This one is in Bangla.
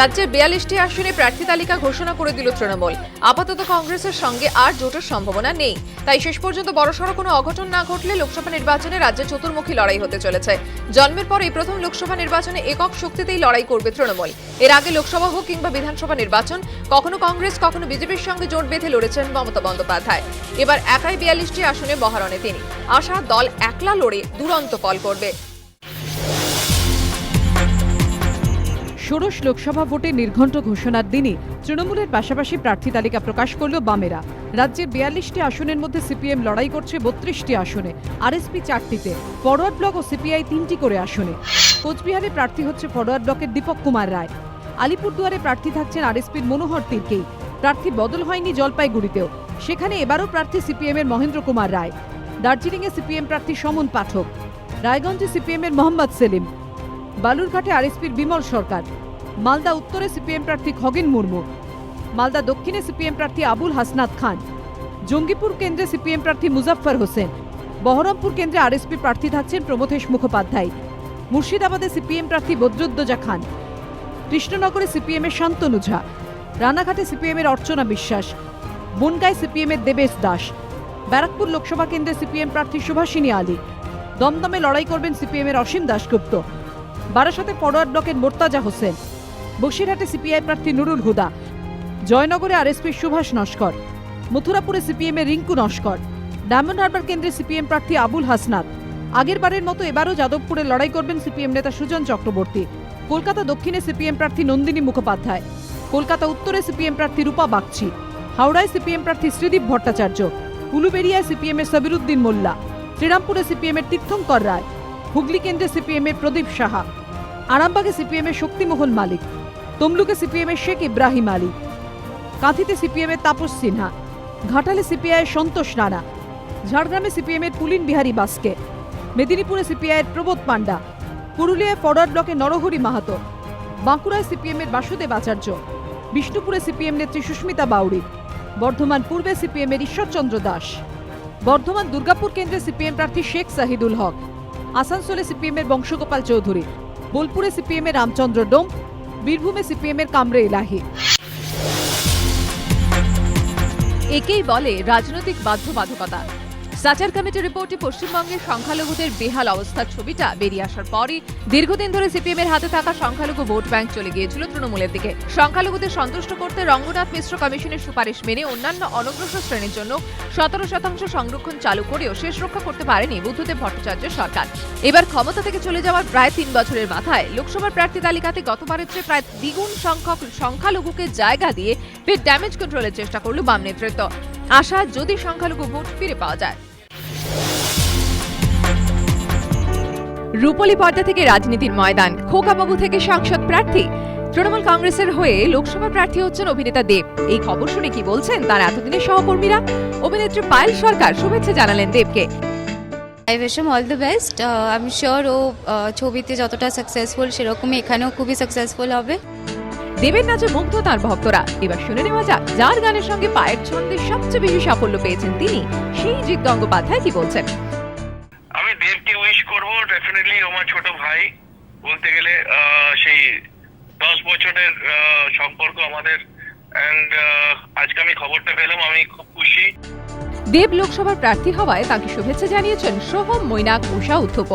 রাজ্যের বিয়াল্লিশটি আসনে প্রার্থী তালিকা ঘোষণা করে দিল তৃণমূল। আপাতত কংগ্রেসের সঙ্গে আর জোটের সম্ভাবনা নেই। তাই শেষ পর্যন্ত বড়সড় কোনো অঘটন না ঘটলে লোকসভা নির্বাচনে রাজ্যে চতুর্মুখী লড়াই হতে চলেছে। জন্মের পর এই প্রথম লোকসভা নির্বাচনে একক শক্তিতেই লড়াই করবে তৃণমূল। এর আগে লোকসভা হোক কিংবা বিধানসভা নির্বাচন, কখনো কংগ্রেস, কখনো বিজেপির সঙ্গে জোট বেঁধে লড়েছেন মমতা বন্দ্যোপাধ্যায়। এবার একাই বিয়াল্লিশটি আসনে বহারণে তিনি। আশা দল একলা লড়ে দুরন্ত ফল করবে। ষোড়শ লোকসভা ভোটে নির্ঘণ্ট ঘোষণার দিনই তৃণমূলের পাশাপাশি প্রার্থী তালিকা প্রকাশ করল বামেরা। রাজ্যের বিয়াল্লিশটি আসনের মধ্যে সিপিএম লড়াই করছে বত্রিশটি আসনে, আরএসপি চারটিতে, ফরওয়ার্ড ব্লক ও সিপিআই তিনটি করে আসনে। কোচবিহারে প্রার্থী হচ্ছে ফরওয়ার্ড ব্লকের দীপক কুমার রায়। আলিপুরদুয়ারে প্রার্থী থাকছেন আরএসপির মনোহর তির্কেই। প্রার্থী বদল হয়নি জলপাইগুড়িতেও। সেখানে এবারও প্রার্থী সিপিএমের মহেন্দ্র কুমার রায়। দার্জিলিংয়ে সিপিএম প্রার্থী সমন পাঠক। রায়গঞ্জে সিপিএমের মোহাম্মদ সেলিম। বালুরঘাটে আরএসপির বিমল সরকার। মালদা উত্তরে সিপিএম প্রার্থী খগেন মুর্মু। মালদা দক্ষিণে সিপিএম প্রার্থী আবুল হাসনাত খান। জঙ্গিপুর কেন্দ্রে সিপিএম প্রার্থী মুজাফফর হোসেন। বহরমপুর কেন্দ্রে আরএসপি প্রার্থী থাকছেন প্রমথেশ মুখোপাধ্যায়। মুর্শিদাবাদে সিপিএম প্রার্থী বদরুদ্দোজা খান। কৃষ্ণনগরে সিপিএম এর শান্তনু ঝা। রানাঘাটে সিপিএম এর অর্চনা বিশ্বাস। বনগায় সিপিএম এর দেবেশ দাস। ব্যারাকপুর লোকসভা কেন্দ্রে সিপিএম প্রার্থী সুভাষিনী আলী। দমদমে লড়াই করবেন সিপিএম এর অসীম দাশগুপ্ত। বারাসাতে ফরওয়ার্ড ব্লকের মোর্তাজা হোসেন। বসিরহাটে সিপিআই প্রার্থী নুরুল হুদা। জয়নগরে আরএসপির সুভাষ নস্কর। মথুরাপুরে সিপিএম এর রিঙ্কু নস্কর। ডায়মন্ড হারবার কেন্দ্রে সিপিএম প্রার্থী আবুল হাসনাত। আগেরবারের মতো এবারও যাদবপুরে লড়াই করবেন সিপিএম নেতা সুজন চক্রবর্তী। কলকাতা দক্ষিণে সিপিএম প্রার্থী নন্দিনী মুখোপাধ্যায়। কলকাতা উত্তরে সিপিএম প্রার্থী রূপা বাগচি। হাওড়ায় সিপিএম প্রার্থী শ্রীদীপ ভট্টাচার্য। উলুবেড়িয়ায় সিপিএম এর সাবিরুদ্দিন মোল্লা। শ্রীরামপুরে সিপিএম এর তীর্থঙ্কর রায়। হুগলি কেন্দ্রে সিপিএম এর প্রদীপ সাহা। আরামবাগে সিপিএমের শক্তিমোহন মালিক, তমলুকে সিপিএম এর শেখ ইব্রাহিম আলী, কাঁথিতে সিপিএম এর তাপস সিনহা, ঘাটালে সিপিআই এর সন্তোষ রানা, ঝাড়গ্রামে সিপিএম এর পুলিন বিহারী বাস্কে, মেদিনীপুরে সিপিআই এর প্রবোধ পান্ডা পুরুলিয়ায় ফরওয়ার্ড ব্লকে নরহরি মাহাতো, বাঁকুড়ায় সিপিএম এর বাসুদেব আচার্য, বিষ্ণুপুরে সিপিএম নেত্রী সুস্মিতা বাউরি বর্ধমান পূর্বে সিপিএম এর ঈশ্বরচন্দ্র দাস, বর্ধমান দুর্গাপুর কেন্দ্রে সিপিএম প্রার্থী শেখ সাহিদুল হক, আসানসোলে সিপিএম এর বংশগোপাল চৌধুরী বোলপুরে সিপিএম এর রামচন্দ্র ডোম বীরভূমে সিপিএম এর কামরে ইলাহি। একেই বলে রাজনৈতিক বাধ্যবাধকতা। সাচার কমিটি রিপোর্টে পশ্চিমবঙ্গের সংখ্যালঘুদের বেহাল অবস্থার ছবিটা বেরিয়ে আসার পরই দীর্ঘদিন ধরে সিপিএম এর হাতে থাকা সংখ্যালঘু ভোট ব্যাংক চলে গিয়েছিল তৃণমূলের দিকে। সংখ্যালঘুদের সন্তুষ্ট করতে রঙ্গনাথ মিশ্র কমিশনের সুপারিশ মেনে অন্যান্য অনগ্রসর শ্রেণির জন্য সতেরো শতাংশ সংরক্ষণ চালু করেও শেষ রক্ষা করতে পারেনি বুদ্ধদেব ভট্টাচার্যের সরকার। এবার ক্ষমতা থেকে চলে যাওয়ার প্রায় তিন বছরের মাথায় লোকসভার প্রার্থী তালিকাতে গতবারের চেয়ে প্রায় দ্বিগুণ সংখ্যক সংখ্যালঘুকে জায়গা দিয়ে ফের ড্যামেজ কন্ট্রোলের চেষ্টা করল বাম নেতৃত্ব। আশা যদি সংখ্যালঘু ভোট ফিরে পাওয়া যায়। রূপলী পর্দা থেকে রাজনীতির ময়দান খোকাবাবু থেকে সাংসদ প্রার্থী তৃণমূল কংগ্রেসের হয়ে লোকসভা প্রার্থী হচ্ছেন অভিনেতা দেব। এই খবর শুনে কি বলছেন তার এতদিনের সহকর্মীরা? অভিনেত্রী পায়েল সরকার শুভেচ্ছা জানালেন দেবকে। I wish all the best আমি শিওর ও আহ, ছবিতে যতটা সাকসেসফুল সেরকমই এখানেও খুবই সাকসেসফুল হবে। দেবের নাচে মুগ্ধ তার ভক্তরা। এবার শুনে নেওয়া যাক যার গানের সঙ্গে পায়ের ছন্দে সবচেয়ে বেশি সাফল্য পেয়েছেন তিনি সেই জিৎ গঙ্গোপাধ্যায় কি বলছেন? আমি দেবকে আমার ছোট ভাই বলতে গেলে সেই দশ বছরের সম্পর্ক আমাদের। আজকে আমি খবরটা পেলাম, আমি খুব খুশি। দেব লোকসভার প্রার্থী হওয়ায় তাকে শুভেচ্ছা জানিয়েছেন সোহম, মৈনাক উষা উত্থপ